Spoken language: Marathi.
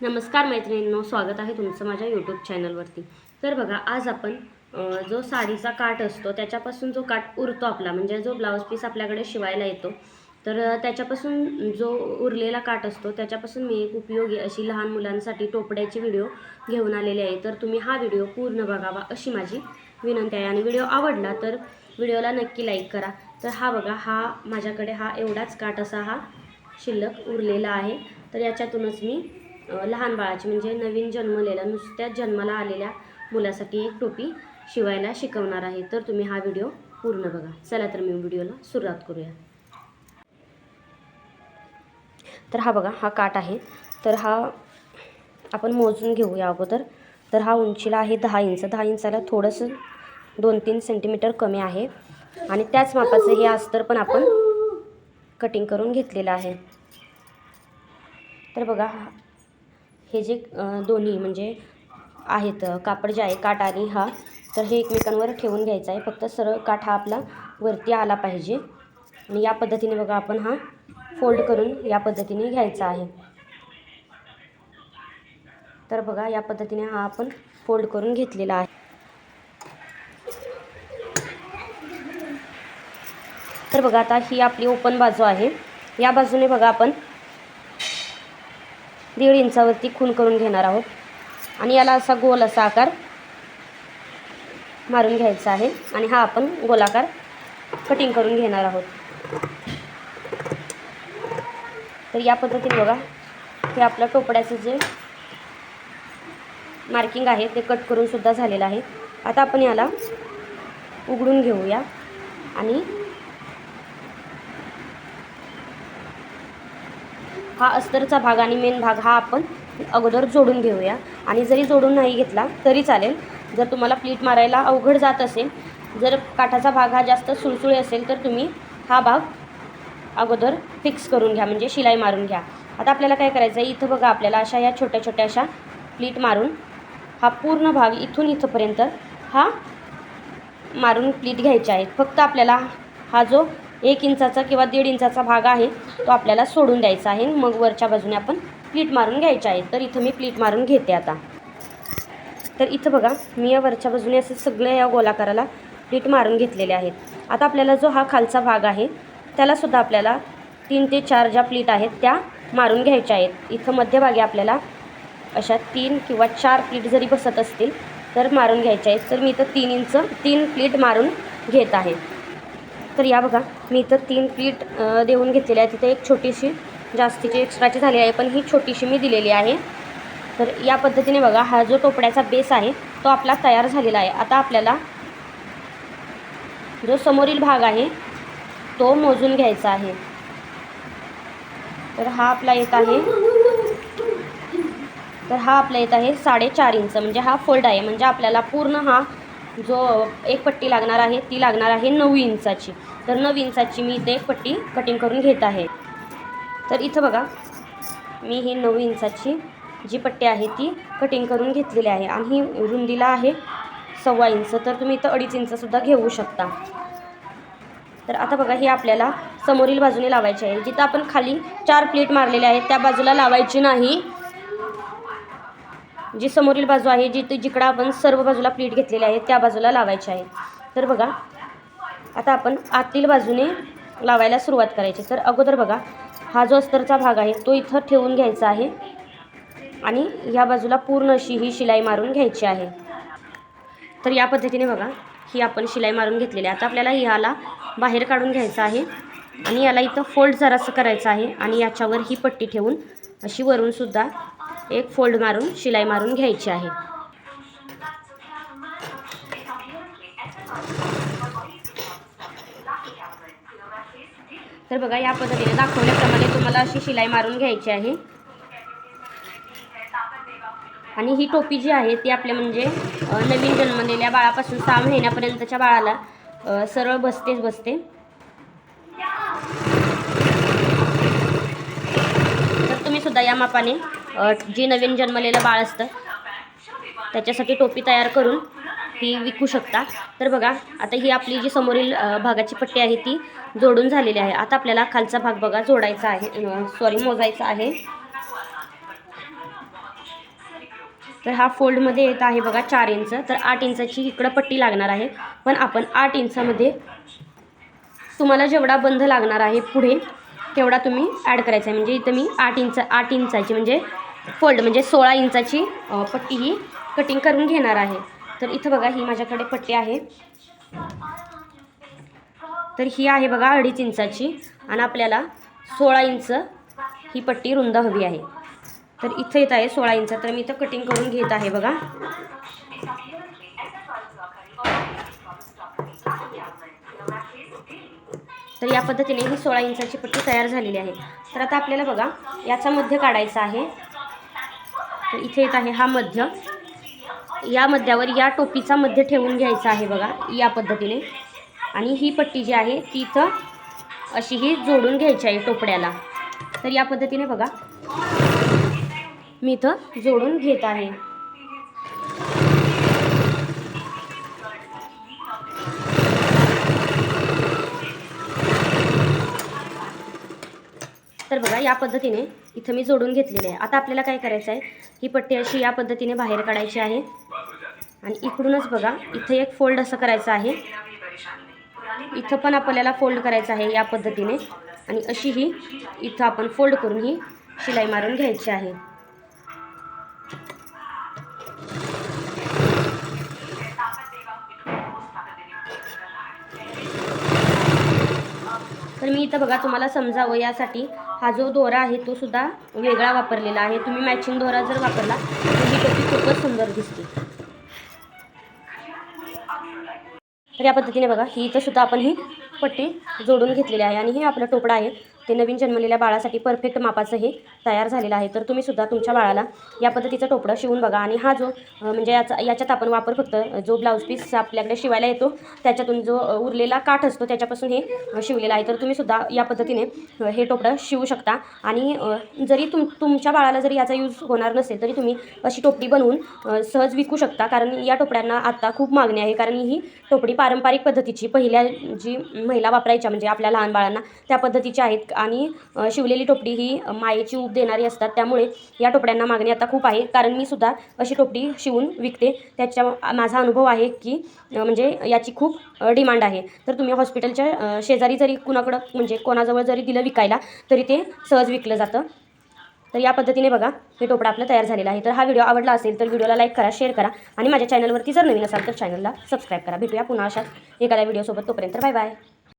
नमस्कार मैत्रिणींनो स्वागत आहे तुमचं माझ्या यूट्यूब चॅनलवरती तर बघा आज आपण जो साडीचा काठ असतो त्याच्यापासून जो काठ उरतो आपला म्हणजे जो ब्लाऊज पीस आपल्याकडे शिवायला येतो तर त्याच्यापासून जो उरलेला काठ असतो त्याच्यापासून मी एक उपयोगी अशी लहान मुलांसाठी टोपड्याची व्हिडिओ घेऊन आलेली आहे. तर तुम्ही हा व्हिडिओ पूर्ण बघावा अशी माझी विनंती आहे. आणि व्हिडिओ आवडला तर व्हिडिओला नक्की लाईक करा. तर हा बघा हा माझ्याकडे हा एवढाच काठ असा हा शिल्लक उरलेला आहे. तर याच्यातूनच मी लहान बाळाची म्हणजे नवीन जन्मलेल्या नुसत्याच जन्माला आलेल्या मुलासाठी एक टोपी शिवायला शिकवणार आहे. तर तुम्ही हा व्हिडिओ पूर्ण बघा. चला तर मी व्हिडिओला सुरुवात करूया. तर हा बघा हा काठ आहे. तर हा आपण मोजून घेऊया अगोदर. तर हा उंचीला आहे दहा इंच. दहा इंचाला थोडंसं दोन तीन सेंटीमीटर कमी आहे. आणि त्याच मापाचं हे अस्तर पण आपण कटिंग करून घेतलेलं आहे. तर बघा हे जे दोन्ही म्हणजे आहेत कापड जे आहे काठ आणि हा तर हे एकमेकांवर ठेवून घ्यायचा आहे. फक्त सरळ काठ हा आपला वरती आला पाहिजे. आणि या पद्धतीने बघा आपण हा फोल्ड करून या पद्धतीने घ्यायचा आहे. तर बघा या पद्धतीने हा आपण फोल्ड करून घेतलेला आहे. तर बघा आता ही आपली ओपन बाजू आहे. या बाजूने बघा आपण दीड इंचावरती खून करून घेणार आहोत. आणि याला असा गोल असा आकार मारून घ्यायचा आहे. आणि हा आपण गोलाकार कटिंग करून घेणार आहोत. तर या पद्धतीने बघा हे आपलं टोपड्याचं जे मार्किंग आहे ते कट करून सुद्धा झालेलं आहे. आता आपण याला उघडून घेऊया. आणि हा अस्तरचा भाग आणि मेन भाग हा आपण अगोदर जोडून घेऊया. आणि जरी जोडून नाही घेतला तरी चालेल. जर तुम्हाला प्लीट मारायला अवघड जात असेल जर काठाचा भाग हा जास्त सुळसुळी असेल तर तुम्ही हा भाग अगोदर फिक्स करून घ्या. म्हणजे शिलाई मारून घ्या. आता आपल्याला काय करायचं आहे इथं बघा आपल्याला अशा या छोट्या छोट्या अशा प्लीट मारून हा पूर्ण भाग इथून इथंपर्यंत हा मारून प्लीट घ्यायचे आहेत. फक्त आपल्याला हा जो एक इंचाचा किंवा दीड इंचाचा भाग आहे तो आपल्याला सोडून द्यायचा आहे. मग वरच्या बाजूने आपण प्लीट मारून घ्यायचे आहेत तर इथं मी प्लीट मारून घेते आता. तर इथं बघा मी या वरच्या बाजूने असे सगळे या गोलाकाराला प्लीट मारून घेतलेले आहेत. आता आपल्याला जो हा खालचा भाग आहे त्यालासुद्धा आपल्याला तीन ते चार ज्या प्लीट आहेत त्या मारून घ्यायच्या आहेत. इथं मध्यभागी आपल्याला अशा तीन किंवा चार प्लीट जरी बसत असतील तर मारून घ्यायच्या आहेत. तर मी इथं तीन इंच तीन प्लीट मारून घेत आहे. तर या बघा मी इथं तीन प्लीट देऊन घेतलेली आहे. तिथे एक छोटीशी जास्तीची एक्स्ट्राची झाली आहे पण ही छोटीशी मी दिलेली आहे. तर या पद्धतीने बघा हा जो टोपड्याचा बेस आहे तो आपला तयार झालेला आहे. आता आपल्याला जो समोरील भाग आहे तो मोजून घ्यायचा आहे. तर हा आपला येत आहे. तर हा आपला येत आहे साडेचार इंच म्हणजे हा फोल्ड आहे. म्हणजे आपल्याला पूर्ण हा जो एक पट्टी लागणार आहे ती लागणार आहे नऊ इंचाची. तर नऊ इंचाची मी इथे एक पट्टी कटिंग करून घेत आहे. तर इथं बघा मी ही नऊ इंचाची जी पट्टी आहे ती कटिंग करून घेतलेली आहे. आणि ही रुंदीला आहे सव्वा इंच तर तुम्ही इथं अडीच इंचसुद्धा घेऊ शकता. तर आता बघा हे आपल्याला समोरील बाजूने लावायचे आहे. जिथं आपण खाली चार प्लेट मारलेले आहेत त्या बाजूला लावायची नाही. जी समोरील बाजू आहे जिथे जिकडं आपण सर्व बाजूला प्लेट घेतलेली आहे त्या बाजूला लावायची आहे. तर बघा आता आपण आतील बाजूने लावायला सुरुवात करायची. तर अगोदर बघा हा जो अस्तरचा भाग आहे तो इथं ठेवून घ्यायचा आहे. आणि ह्या बाजूला पूर्ण अशी ही शिलाई मारून घ्यायची आहे. तर या पद्धतीने बघा ही आपण शिलाई मारून घेतलेली आहे. आता आपल्याला ह्याला बाहेर काढून घ्यायचं आहे. आणि याला इथं फोल्ड जरासं करायचं आहे. आणि याच्यावर ही पट्टी ठेवून अशी वरूनसुद्धा एक फोल्ड मारून शिलाई मारून घ्यायची आहे. तर बघा या पद्धतीने दाखवल्याप्रमाणे तुम्हाला अशी शिलाई मारून घ्यायची आहे. आणि ही टोपी जी आहे ती आपल्या म्हणजे नवीन जन्मलेल्या बाळापासून सहा महिन्यापर्यंतच्या बाळाला सरळ बसतेच बसते. तर तुम्ही सुद्धा या मापाने जे नवीन जन्मलेलं बाळ असतं त्याच्यासाठी टोपी तयार करून ही विकू शकता. तर बघा आता ही आपली जी समोरील भागाची पट्टी आहे ती जोडून झालेली आहे. आता आपल्याला खालचा भाग बघा जोडायचा आहे सॉरी मोजायचा आहे. तर हा फोल्डमध्ये येत आहे बघा चार इंच. तर आठ इंचाची इकडं पट्टी लागणार आहे. पण आपण आठ इंचामध्ये तुम्हाला जेवढा बंध लागणार आहे पुढे तेवढा तुम्ही ॲड करायचा आहे. म्हणजे इथं मी आठ इंच आठ इंचाची म्हणजे फोल्ड म्हणजे सोळा इंचाची पट्टी ही कटिंग करून घेणार आहे. तर इथं बघा ही माझ्याकडे पट्टी आहे. तर ही आहे बघा अडीच इंचाची आणि आपल्याला सोळा इंच ही पट्टी रुंद हवी आहे. तर इथं येत आहे सोळा इंच. तर मी इथं कटिंग करून घेत आहे बघा. तर या पद्धतीने ही सोळा इंचाची पट्टी तयार झालेली आहे. तर आता आपल्याला बघा याचा मध्य काढायचा आहे. तर इथे येत आहे हा मध्य. या मध्यावर या टोपीचा मध्य ठेवून घ्यायचा आहे बघा या पद्धतीने. आणि ही पट्टी जी आहे ती इथं अशी ही जोडून घ्यायची आहे टोपड्याला. तर या पद्धतीने बघा मी इथं जोडून घेत आहे. तर बघा या पद्धतीने इथं मी जोडून घेतलेली आहे. आता आपल्याला काय करायचं आहे? ही पट्टी अशी या पद्धतीने बाहेर काढायची आहे. आणि इकडूनच बघा इथं एक फोल्ड असं करायचं आहे. इथं पण आपल्याला फोल्ड करायचं आहे या पद्धतीने. आणि अशी ही इथं आपण फोल्ड करून ही शिलाई मारून घ्यायची आहे. तर मी इथं बघा तुम्हाला समजावं यासाठी. हा जो दोरा आहे तो सुद्धा वेगळा वापरलेला आहे. तुम्ही मॅचिंग दोरा जर वापरला तर ही टोपी खूपच सुंदर दिसते. तर या पद्धतीने बघा ही इथं सुद्धा आपण ही पट्टी जोडून घेतलेली आहे आणि हे आपलं टोपडा आहे. ते नवीन जन्मलेल्या बाळासाठी परफेक्ट मापाचं हे तयार झालेलं आहे. तर तुम्ही सुद्धा तुमच्या बाळाला या पद्धतीचं टोपडं शिवून बघा. आणि हा जो म्हणजे याचा याच्यात आपण वापर फक्त जो ब्लाऊज पीस आपल्याकडे शिवायला येतो त्याच्यातून जो उरलेला काठ असतो त्याच्यापासून हे शिवलेलं आहे. तर तुम्ही सुद्धा या पद्धतीने हे टोपडं शिवू शकता. आणि जरी तुम तुमच्या बाळाला जरी याचा यूज होणार नसेल तरी तुम्ही अशी टोपडी बनवून सहज विकू शकता. कारण या टोपड्यांना आत्ता खूप मागणी आहे. कारण ही टोपडी पारंपरिक पद्धतीची पहिल्या जी महिला वापरायच्या म्हणजे आपल्या लहान बाळांना त्या पद्धतीच्या आहेत. आणि शिवलेली टोपडी ही मायेची ऊब देणारी असतात. त्यामुळे या टोपड्यांना मागणी आता खूप आहे. कारण मी सुद्धा अशी टोपडी शिवून विकते. त्याच्या माझा अनुभव आहे की म्हणजे याची खूप डिमांड आहे. तर तुम्ही हॉस्पिटलच्या शेजारी जरी कुणाकडं म्हणजे कोणाजवळ जरी दिलं विकायला तरी ते सहज विकलं जातं. तर या पद्धतीने बघा हे टोपडा आपलं तयार झालेला आहे. तर हा व्हिडिओ आवडला असेल तर व्हिडिओला लाईक करा शेअर करा आणि माझ्या चॅनलवरती जर नवीन असाल तर चॅनलला सबस्क्राईब करा. भेटूया पुन्हा अशाच एखाद्या व्हिडिओसोबत. तोपर्यंत बाय बाय.